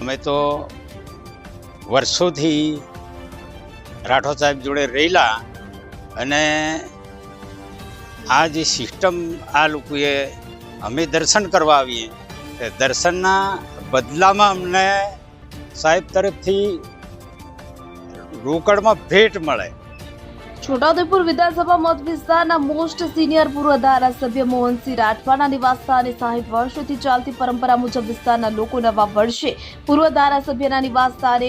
અમે તો વર્ષોથી રાઠોડ સાહેબ જોડે રહેલા અને આ જે સિસ્ટમ આ લોકોએ અમે દર્શન કરવા આવીએ. તે દર્શનના બદલામાં અમને સાહેબ તરફથી રોકડમાં ભેટ મળે. છોટાઉદેપુર વિધાનસભા મત વિસ્તારના મોસ્ટ સિનિયર પૂર્વ ધારાસભ્ય મોહનસિંહ રાઠવાના નિવાસસ્થાને સાહીઠ વર્ષોથી ચાલતી પરંપરા મુજબ વિસ્તારના લોકો નવા વર્ષે પૂર્વ ધારાસભ્યના નિવાસસ્થાને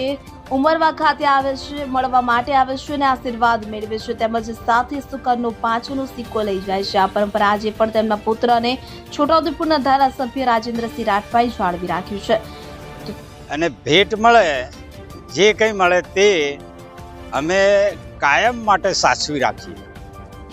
ઉમરવા ખાતે આવે છે, મળવા માટે આવે છે અને આશીર્વાદ મેળવે છે. તેમજ સાથે સુકરનો પાંચનો સિક્કો લઈ જાય છે. આ પરંપરા આજે પણ તેમના પુત્ર અને છોટાઉદેપુરના ધારાસભ્ય રાજેન્દ્રસિંહ રાઠવાએ જાળવી રાખ્યું છે. અને ભેટ મળે, જે કંઈ મળે તે અમે કાયમ માટે સાચવી રાખીએ.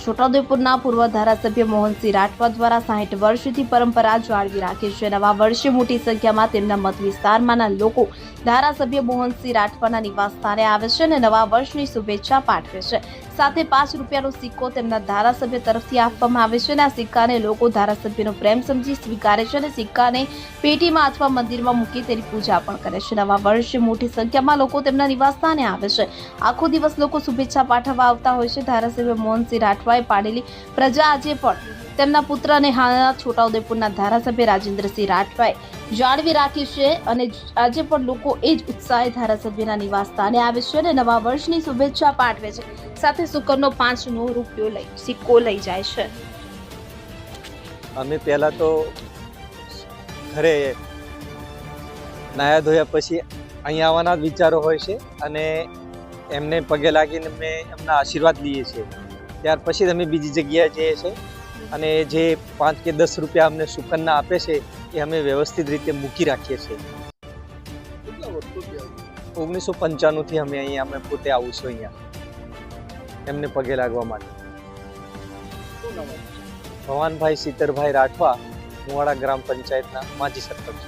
છોટાઉદેપુરના પૂર્વ ધારાસભ્ય મોહનસિંહ રાઠવા દ્વારા સાહીઠ વર્ષથી પરંપરા જાળવી રાખી છે નવા વર્ષે મોટી સંખ્યામાં તેમના મત વિસ્તારમાંના લોકો ધારાસભ્ય મોહનસિંહ રાઠવાના નિવાસ સ્થાને આવે છે અને નવા વર્ષની શુભેચ્છા પાઠવે છે. સાથે પાંચ રૂપિયાનો સિક્કો તેમના ધારાસભ્ય તરફથી આપવામાં આવે છે અને આ સિક્કાને લોકો ધારાસભ્યનો પ્રેમ સમજી સ્વીકારે છે અને સિક્કાને પેટીમાં અથવા મંદિરમાં મૂકી તેની પૂજા પણ કરે છે. નવા વર્ષે મોટી સંખ્યામાં લોકો તેમના નિવાસ સ્થાને આવે છે. આખો દિવસ લોકો શુભેચ્છા પાઠવવા આવતા હોય છે. ધારાસભ્ય મોહનસિંહ રાઠવાએ પાડેલી પ્રજા આજે પણ તેમના પુત્ર અને હાલના છોટાઉદેપુરના ધારાસભ્ય રાજેન્દ્રસિંહ રાઠવાએ જાળવી રાખી છે અને આજે પણ લોકો એ જ ઉત્સાહે ધારાસભ્યના નિવાસ સ્થાને આવે છે અને નવા વર્ષની શુભેચ્છા પાઠવે છે. સાથે શુકરનો પાંચનો રૂપિયો લઈ, સિક્કો લઈ જાય છે. અમે પહેલાં તો ઘરે નાયા ધોયા પછી અહીંયા આવવાના વિચારો હોય છે અને એમને પગે લાગીને અમે એમના આશીર્વાદ લઈએ છીએ. ત્યાર પછી જ અમે બીજી જગ્યાએ જઈએ છીએ. અને જે પાંચ કે દસ રૂપિયા અમને સુકન્ના આપે છે એ અમે વ્યવસ્થિત રીતે મૂકી રાખીએ છીએ. ઓગણીસો પંચાણુંથી અમે અહીંયા અમે પોતે આવું છું અહીંયા. એમને પગે લાગવા માટે. ભવાનભાઈ સીતરભાઈ રાઠવા મુવાડા ગ્રામ પંચાયતના માજી સરપંચ.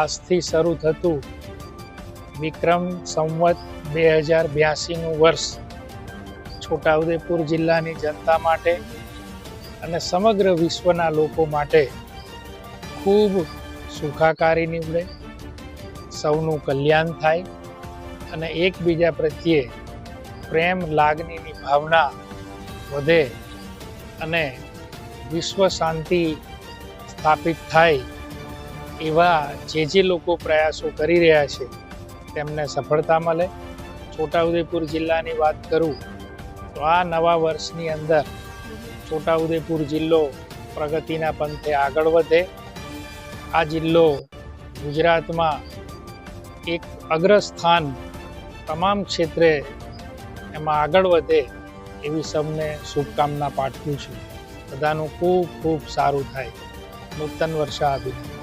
આજથી શરૂ થતું વિક્રમ સંવત બે હજાર બ્યાસીનું વર્ષ. છોટાઉદેપુર જિલ્લાની જનતા માટે અને સમગ્ર વિશ્વના લોકો માટે ખૂબ સુખાકારી નીવડે, સૌનું કલ્યાણ થાય અને એકબીજા પ્રત્યે પ્રેમ, લાગણીની ભાવના વધે અને વિશ્વ શાંતિ સ્થાપિત થાય એવા જે જે લોકો પ્રયાસો કરી રહ્યા છે, તેમને સફળતા મળે. છોટાઉદેપુર જિલ્લાની વાત કરું તો આ નવા વર્ષની અંદર છોટાઉદેપુર જિલ્લો પ્રગતિના પંથે આગળ વધે. આ જિલ્લો ગુજરાતમાં એક અગ્રસ્થાન તમામ ક્ષેત્રે એમાં આગળ વધે એવી સૌને શુભકામના પાઠવું છું. બધાનું ખૂબ ખૂબ સારું થાય. નૂતન વર્ષા અભિનંદન.